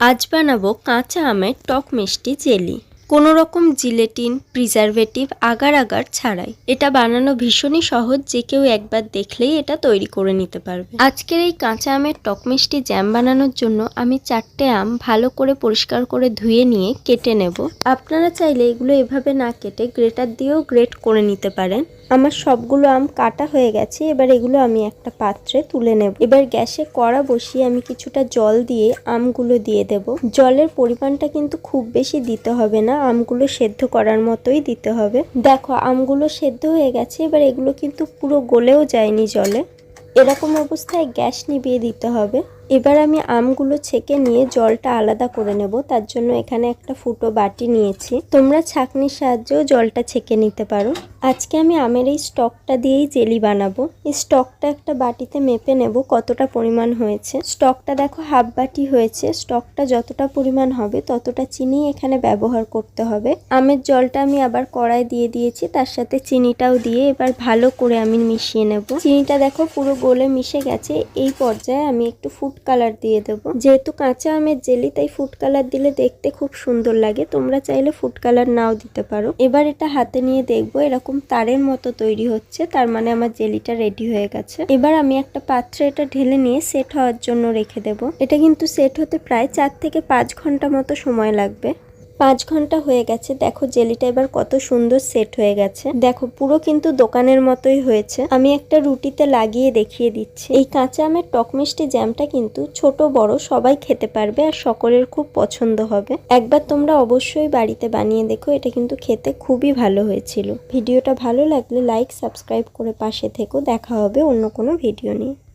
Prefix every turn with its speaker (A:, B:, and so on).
A: আজ বানাবো কাঁচা আমের টক মিষ্টি জেলি। কোনো রকম জিলেটিন, প্রিজারভেটিভ আগার আগার ছাড়াই। এটা বানানো ভীষণই সহজ, যে কেউ একবার দেখলেই এটা তৈরি করে নিতে পারবে। আজকের এই কাঁচা আমের টক মিষ্টি জ্যাম বানানোর জন্য আমি চারটে আম ভালো করে পরিষ্কার করে ধুয়ে নিয়ে কেটে নেব। আপনারা চাইলে এগুলো এভাবে না কেটে গ্রেটার দিয়েও গ্রেট করে নিতে পারেন। আমার সবগুলো আম কাটা হয়ে গেছে, এবার এগুলো আমি একটা পাত্রে তুলে নেব। এবার গ্যাসে কড়া বসিয়ে আমি কিছুটা জল দিয়ে আমগুলো দিয়ে দেব। জলের পরিমাণটা কিন্তু খুব বেশি দিতে হবে না আমগুলো সেদ্ধ করার মতোই দিতে হবে। দেখো, আমগুলো সেদ্ধ হয়ে গেছে, এবার এগুলো কিন্তু পুরো গলেও যায়নি জলে। এরকম অবস্থায় গ্যাস নিভিয়ে দিতে হবে। এবার আমি আমগুলো ছেঁকে নিয়ে জলটা আলাদা করে নেব। তার জন্য এখানে একটা ফুটো বাটি নিয়েছি। তোমরা ছাঁকনির সাহায্যেও জলটা ছেঁকে নিতে পারো। আজকে আমি আমের এই স্টকটা দিয়েই জেলি বানাবো। এই স্টকটা একটা বাটিতে মেপে নেব কতটা পরিমাণ হয়েছে। স্টকটা দেখো হাফ বাটি হয়েছে। স্টকটা যতটা পরিমাণ হবে ততটা চিনি এখানে ব্যবহার করতে হবে। আমের জলটা আমি আবার কড়াই দিয়ে দিয়েছি। তার সাথে চিনিটাও দিয়ে এবার ভালো করে আমি মিশিয়ে নেব। চিনিটা দেখো পুরো গোলে মিশে গেছে। এই পর্যায়ে আমি একটু ফুড কালার দিয়ে দেবো। যেহেতু কাঁচা আমের জেলি তাই ফুড কালার দিলে দেখতে খুব সুন্দর লাগে। তোমরা চাইলে ফুড কালার নাও দিতে পারো। এবার এটা হাতে নিয়ে দেখব, এরকম তারের মতো তৈরি হচ্ছে। তার মানে আমার জেলিটা রেডি হয়ে গেছে। এবার আমি একটা পাত্রে এটা ঢেলে নিয়ে সেট হওয়ার জন্য রেখে দেব। এটা কিন্তু সেট হতে প্রায় চার থেকে পাঁচ ঘণ্টা মতো সময় লাগবে। পাঁচ ঘণ্টা হয়ে গেছে। দেখো জেলিটা এবার কত সুন্দর সেট হয়ে গেছে। দেখো পুরো কিন্তু দোকানের মতোই হয়েছে। আমি একটা রুটিতে লাগিয়ে দেখিয়ে দিচ্ছি। এই কাঁচা আমের টক মিষ্টি জ্যামটা কিন্তু ছোট, বড় সবাই খেতে পারবে আর সকলের খুব পছন্দ হবে। একবার তোমরা অবশ্যই বাড়িতে বানিয়ে দেখো। এটা কিন্তু খেতে খুবই ভালো হয়েছিল। ভিডিওটা ভালো লাগলে লাইক, সাবস্ক্রাইব করে পাশে থেকো। দেখা হবে অন্য কোনো ভিডিও নিয়ে।